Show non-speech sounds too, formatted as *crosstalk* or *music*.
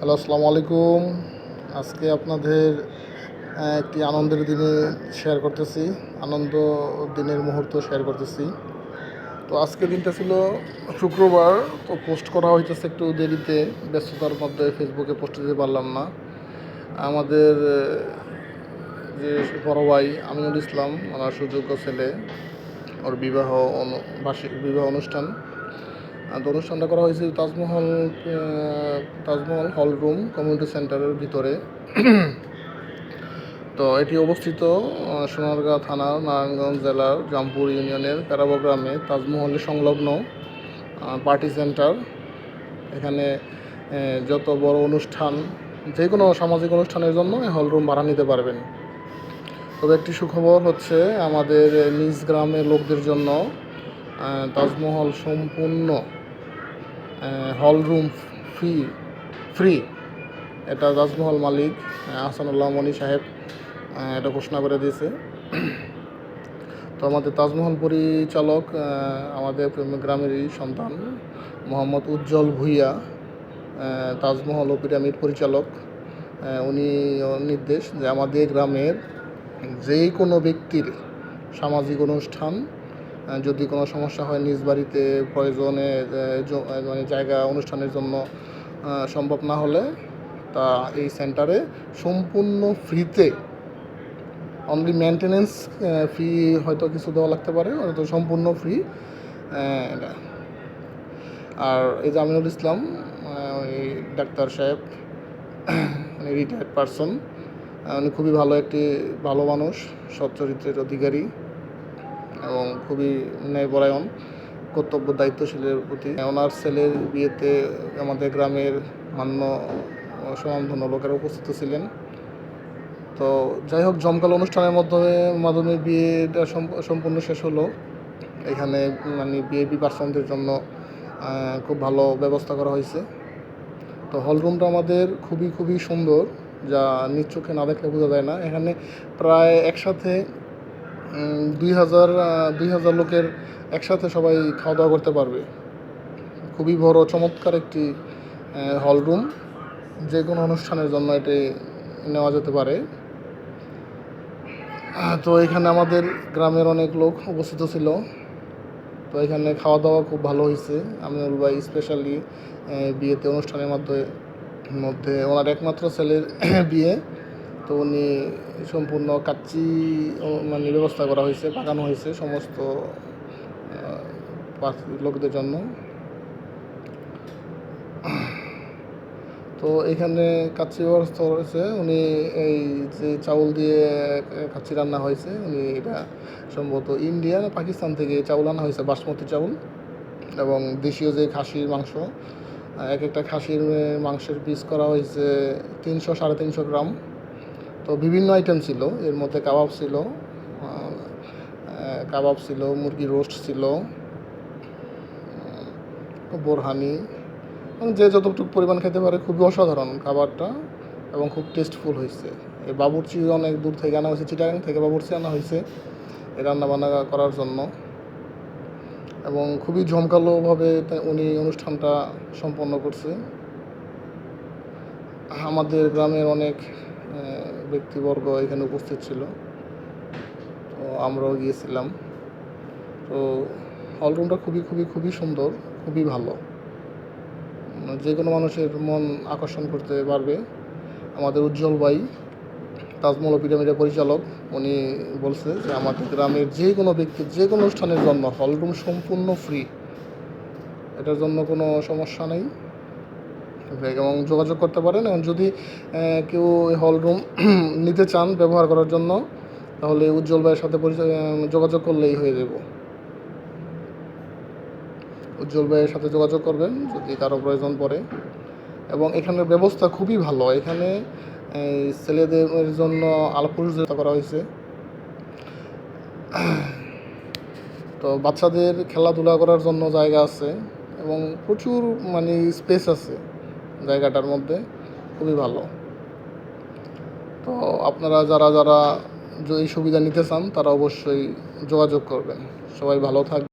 Hello, আসসালামু আলাইকুম। আজকে আপনাদের একটি আনন্দের দিনে শেয়ার করতেছি। আনন্দ দিনের মুহূর্ত শেয়ার করতেছি। তো আজকে দিনটা ছিল শুক্রবার, তো পোস্ট করা হইতেছে একটু দেরিতে। ব্যস্ততার মধ্যে ফেসবুকে পোস্ট দিতে পারলাম না। আমাদের যে বড় ভাই আমিনুল ইসলাম, ওনার সুযোগ্য ছেলে, ওর বিবাহ বার্ষিক বিবাহ অনুষ্ঠান। অনুষ্ঠানটা করা হয়েছে Taj Mahal Taj Mahal hall room community সেন্টারের ভিতরে। *clears throat* তো এটি অবস্থিত সোনারগাঁ থানার নারায়ণগঞ্জ জেলার জামপুর ইউনিয়নের প্যারাবো গ্রামে। তাজমহলের সংলগ্ন পার্টি সেন্টার। এখানে যত বড় অনুষ্ঠান যে কোনো সামাজিক অনুষ্ঠানের জন্য হল রুম ভাড়া নিতে পারবেন। তবে একটি সুখবর হচ্ছে, আমাদের নিজ গ্রামের লোকদের জন্য তাজমহল সম্পূর্ণ হল রুম ফ্রি ফ্রি এটা তাজমহল মালিক আহ, আহসানুল্লাহ মনি সাহেব এটা ঘোষণা করে দিয়েছে। তো আমাদের তাজমহল পরিচালক আমাদের গ্রামেরই সন্তান মোহাম্মদ উজ্জ্বল ভুইয়া তাজমহল ও পিরামিড পরিচালক। উনি নির্দেশ যে আমাদের গ্রামের যে কোনো ব্যক্তির সামাজিক অনুষ্ঠান যদি কোনো সমস্যা হয় নিজ বাড়িতে প্রয়োজনে মানে জায়গা অনুষ্ঠানের জন্য সম্ভব না হলে তা এই সেন্টারে সম্পূর্ণ ফ্রিতে অনলি মেনটেনেন্স ফি হয়তো কিছু দেওয়া লাগতে পারে, হয়তো সম্পূর্ণ ফ্রি আর এই জামিনুল ইসলাম এই ডাক্তার সাহেব, *clears throat* উনি রিটায়ার্ড পারসন উনি খুবই ভালো একটি, ভালো মানুষ, সৎ চরিত্রের অধিকারী। এবং খুবই ন্যায়পরায়ণ কর্তব্য দায়িত্বশীলের প্রতি। ওনার ছেলের বিয়েতে আমাদের গ্রামের মান্য সুনামধন্য লোকেরা উপস্থিত ছিলেন। তো যাই হোক, জমকালো অনুষ্ঠানের মাধ্যমে মাধ্যমে বিয়েটা সম্প- সম্পূর্ণ শেষ হলো। এখানে মানে বিএপি পার্সনদের জন্য খুব ভালো ব্যবস্থা করা হয়েছে। তো হলরুমটা আমাদের খুবই খুবই সুন্দর, যা নিজ চোখে না দেখলে বোঝা যায় না। এখানে প্রায় একসাথে দুই হাজার দুই হাজার লোকের একসাথে সবাই খাওয়া দাওয়া করতে পারবে। খুবই বড়, চমৎকার একটি হল রুম যে কোনো অনুষ্ঠানের জন্য এটি নেওয়া যেতে পারে। তো এখানে আমাদের গ্রামের অনেক লোক উপস্থিত ছিল। তো এখানে খাওয়া দাওয়া খুব ভালো হয়েছে। আমিনুল ভাই স্পেশালি বিয়েতে অনুষ্ঠানের মাধ্যমে, মধ্যে ওনার একমাত্র ছেলের *coughs* বিয়ে। তো উনি সম্পূর্ণ কাচ্চি মানে ব্যবস্থা করা হয়েছে, পাকানো হয়েছে সমস্ত লোকদের জন্য। তো এখানে কাচ্চি ব্যবস্থা রয়েছে উনি এই যে চাউল দিয়ে কাচ্চি রান্না হয়েছে, উনি এটা সম্ভবত ইন্ডিয়া না পাকিস্তান থেকে চাউল আনা হয়েছে, বাসমতি চাউল এবং দেশীয় যে খাসির মাংস, এক একটা খাসির মাংসের পিস করা হয়েছে তিনশো, সাড়ে তিনশো গ্রাম। তো বিভিন্ন আইটেম ছিল। এর মধ্যে কাবাব ছিল কাবাব ছিল, মুরগি রোস্ট ছিল বোরহানি এবং যে যতটুকু পরিমাণ খেতে পারে খুবই অসাধারণ খাবারটা এবং খুব টেস্টফুল হয়েছে। এই বাবুরচি অনেক দূর থেকে আনা হয়েছে চিটাগাং থেকে বাবুরচি আনা হয়েছে এই রান্নাবান্না করার জন্য। এবং খুবই ঝমকালোভাবে উনি অনুষ্ঠানটা সম্পন্ন করছে। আমাদের গ্রামের অনেক ব্যক্তিবর্গ এখানে উপস্থিত ছিল। তো আমরাও গিয়েছিলাম। তো হলরুমটা খুবই খুবই খুবই সুন্দর, খুবই ভালো। যে কোনো মানুষের মন আকর্ষণ করতে পারবে। আমাদের উজ্জ্বল ভাই, তাজমহল পিরামিডের পরিচালক, উনি বলছে যে আমাদের গ্রামের যে কোনো ব্যক্তি, যে কোনো অনুষ্ঠানের জন্য হলরুম সম্পূর্ণ ফ্রি এটার জন্য কোনো সমস্যা নেই। এবং যোগাযোগ করতে পারেন এবং যদি কেউ হল রুম *clears throat* নিতে চান ব্যবহার করার জন্য, তাহলে উজ্জ্বল ভাইয়ের সাথে যোগাযোগ করলেই হয়ে যাব। উজ্জ্বল ভাইয়ের সাথে যোগাযোগ করবেন যদি কারও প্রয়োজন পড়ে। এবং এখানের ব্যবস্থা খুবই ভালো। এখানে ছেলেদের জন্য আলো পুরুষদের করা হয়েছে। *clears throat* তো বাচ্চাদের খেলাধুলা করার জন্য জায়গা আছে এবং প্রচুর মানে স্পেস আছে। জায়গাটার মধ্যে খুবই ভালো। তো আপনারা যারা যারা এই সুবিধা নিতে চান, তারা অবশ্যই যোগাযোগ করবেন। সবাই ভালো থাকবে